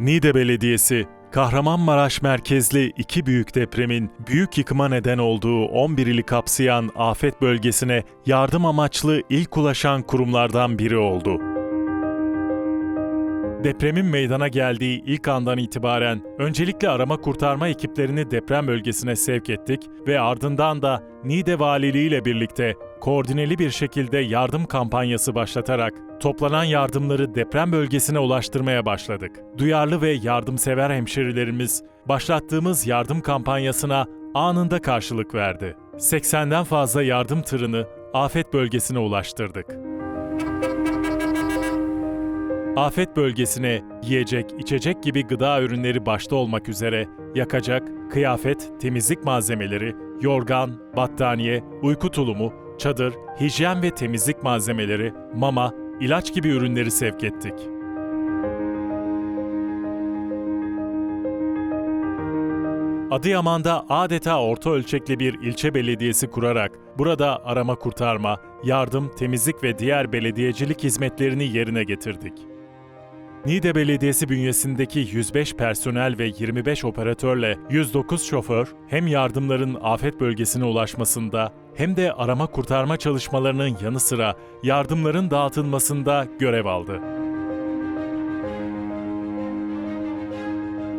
Niğde Belediyesi, Kahramanmaraş merkezli iki büyük depremin büyük yıkıma neden olduğu 11 ili kapsayan afet bölgesine yardım amaçlı ilk ulaşan kurumlardan biri oldu. Depremin meydana geldiği ilk andan itibaren öncelikle arama kurtarma ekiplerini deprem bölgesine sevk ettik ve ardından da Niğde Valiliği ile birlikte koordineli bir şekilde yardım kampanyası başlatarak toplanan yardımları deprem bölgesine ulaştırmaya başladık. Duyarlı ve yardımsever hemşerilerimiz başlattığımız yardım kampanyasına anında karşılık verdi. 80'den fazla yardım tırını afet bölgesine ulaştırdık. Afet bölgesine yiyecek, içecek gibi gıda ürünleri başta olmak üzere yakacak, kıyafet, temizlik malzemeleri, yorgan, battaniye, uyku tulumu, çadır, hijyen ve temizlik malzemeleri, mama, ilaç gibi ürünleri sevk ettik. Adıyaman'da adeta orta ölçekli bir ilçe belediyesi kurarak burada arama kurtarma, yardım, temizlik ve diğer belediyecilik hizmetlerini yerine getirdik. Niğde Belediyesi bünyesindeki 105 personel ve 25 operatörle 109 şoför hem yardımların afet bölgesine ulaşmasında hem de arama kurtarma çalışmalarının yanı sıra yardımların dağıtılmasında görev aldı.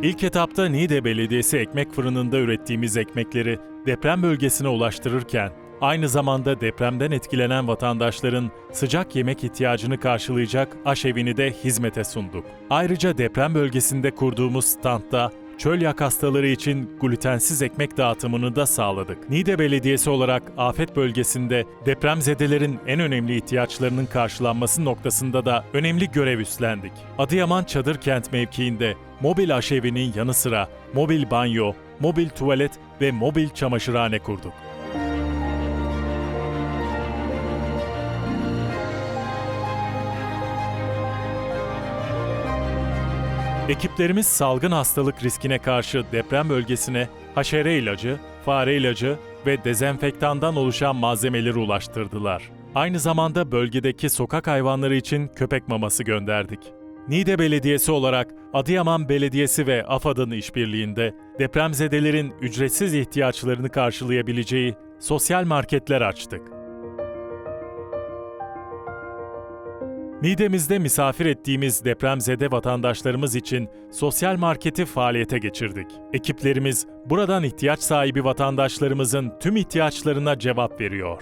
İlk etapta Niğde Belediyesi ekmek fırınında ürettiğimiz ekmekleri deprem bölgesine ulaştırırken aynı zamanda depremden etkilenen vatandaşların sıcak yemek ihtiyacını karşılayacak aşevini de hizmete sunduk. Ayrıca deprem bölgesinde kurduğumuz standta çölyak hastaları için glutensiz ekmek dağıtımını da sağladık. Niğde Belediyesi olarak afet bölgesinde depremzedelerin en önemli ihtiyaçlarının karşılanması noktasında da önemli görev üstlendik. Adıyaman Çadır Kent mevkiinde mobil aşevinin yanı sıra mobil banyo, mobil tuvalet ve mobil çamaşırhane kurduk. Ekiplerimiz salgın hastalık riskine karşı deprem bölgesine haşere ilacı, fare ilacı ve dezenfektandan oluşan malzemeleri ulaştırdılar. Aynı zamanda bölgedeki sokak hayvanları için köpek maması gönderdik. Niğde Belediyesi olarak Adıyaman Belediyesi ve AFAD'ın işbirliğinde depremzedelerin ücretsiz ihtiyaçlarını karşılayabileceği sosyal marketler açtık. Niğde'mizde misafir ettiğimiz depremzede vatandaşlarımız için sosyal marketi faaliyete geçirdik. Ekiplerimiz buradan ihtiyaç sahibi vatandaşlarımızın tüm ihtiyaçlarına cevap veriyor.